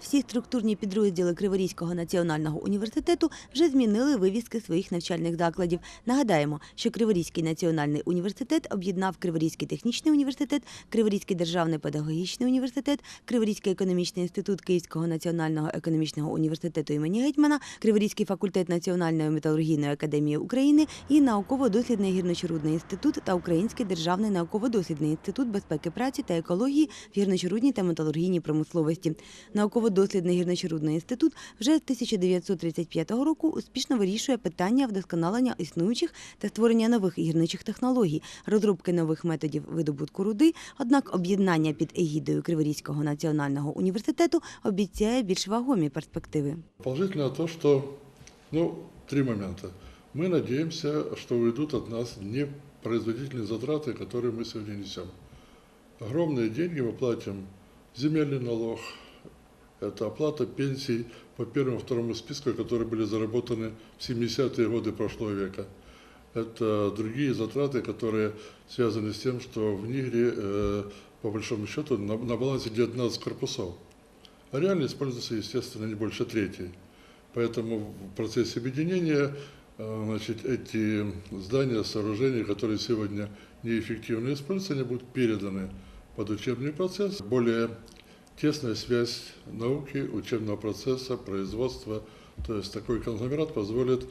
Всі структурні підрозділи Криворізького національного університету вже змінили вивіски своїх навчальних закладів. Нагадаємо, що Криворізький національний університет об'єднав Криворізький технічний університет, Криворізький державний педагогічний університет, Криворізький економічний інститут Київського національного економічного університету імені Гетьмана, Криворізький факультет Національної металургійної академії України і науково-дослідний гірночорудний інститут та Український державний науково-дослідний інститут безпеки праці та екології в гірночорудній та металургійній промисловості. Науково-дослідний гірночорудний інститут вже з 1935 року успішно вирішує питання вдосконалення існуючих та створення нових гірничих технологій, розробки нових методів видобутку руди. Однак об'єднання під егідою Криворізького національного університету обіцяє більш вагомі перспективи. Положительно то, что, ну, три момента. Мы надеемся, что уйдут от нас непроизводительные затраты, которые мы сегодня несем. Огромные деньги мы платим земельный налог, это оплата пенсий по первому и второму списку, которые были заработаны в 70-е годы прошлого века. Это другие затраты, которые связаны с тем, что в Нигере, э, по большому счету, на, на балансе 19 корпусов. А реально используется, естественно, не больше трети. Поэтому в процессе объединения э, значит, эти здания, сооружения, которые сегодня неэффективно используются, они будут переданы под учебный процесс. Более тесная связь науки, учебного процесса, производства. То есть такой конгломерат позволит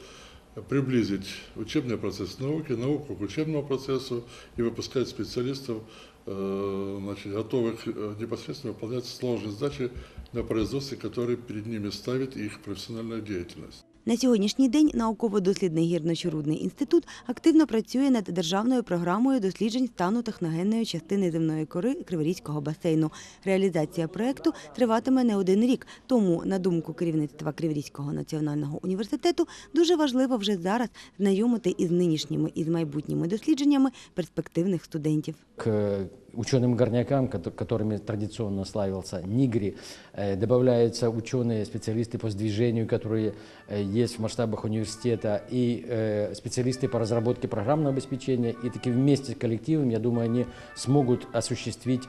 приблизить учебный процесс к науке, науку к учебному процессу и выпускать специалистов, э, значит, готовых э, непосредственно выполнять сложные задачи на производстве, которые перед ними ставит их профессиональная деятельность. На сьогоднішній день науково-дослідний гірночорудний інститут активно працює над державною програмою досліджень стану техногенної частини земної кори Криворізького басейну. Реалізація проекту триватиме не один рік. Тому, на думку керівництва Криворізького національного університету, дуже важливо вже зараз знайомити із нинішніми і з майбутніми дослідженнями перспективних студентів. К ученым горнякам, кото- которыми традиционно славился НИГРИ, э, добавляются ученые, специалисты по сдвижению, которые э, есть в масштабах университета, и э, специалисты по разработке программного обеспечения. И таки вместе с коллективом, я думаю, они смогут осуществить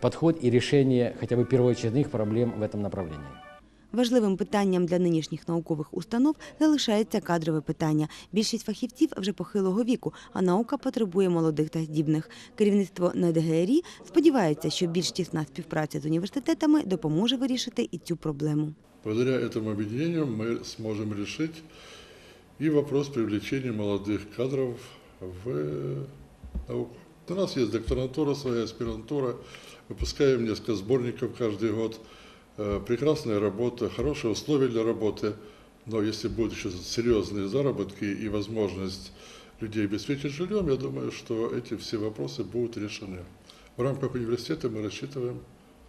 подход и решение хотя бы первоочередных проблем в этом направлении. Важливим питанням для нинішніх наукових установ залишається кадрове питання. Більшість фахівців вже похилого віку, а наука потребує молодих та здібних. Керівництво НДГРІ сподівається, що більш тісна співпраця з університетами допоможе вирішити і цю проблему. Благодаря этому объединению мы сможем решить и вопрос привлечения молодых кадров в науку. У нас есть докторантура, своя аспирантура, выпускаем несколько сборников каждый год. Э, Прекрасная работа, хорошие условия для работы, но если будут еще серьезные заработки и возможность людей обеспечить жильем, я думаю, что эти все вопросы будут решены. В рамках университета мы рассчитываем,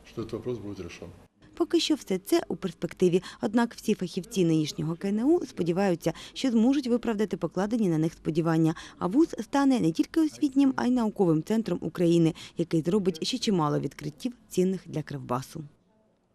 что этот вопрос будет решен. Поки що все це у перспективі. Однак всі фахівці нинішнього КНУ сподіваються, що зможуть виправдати покладені на них сподівання. А вуз стане не тільки освітнім, а й науковим центром України, який зробить ще чимало відкриттів цінних для Кривбасу.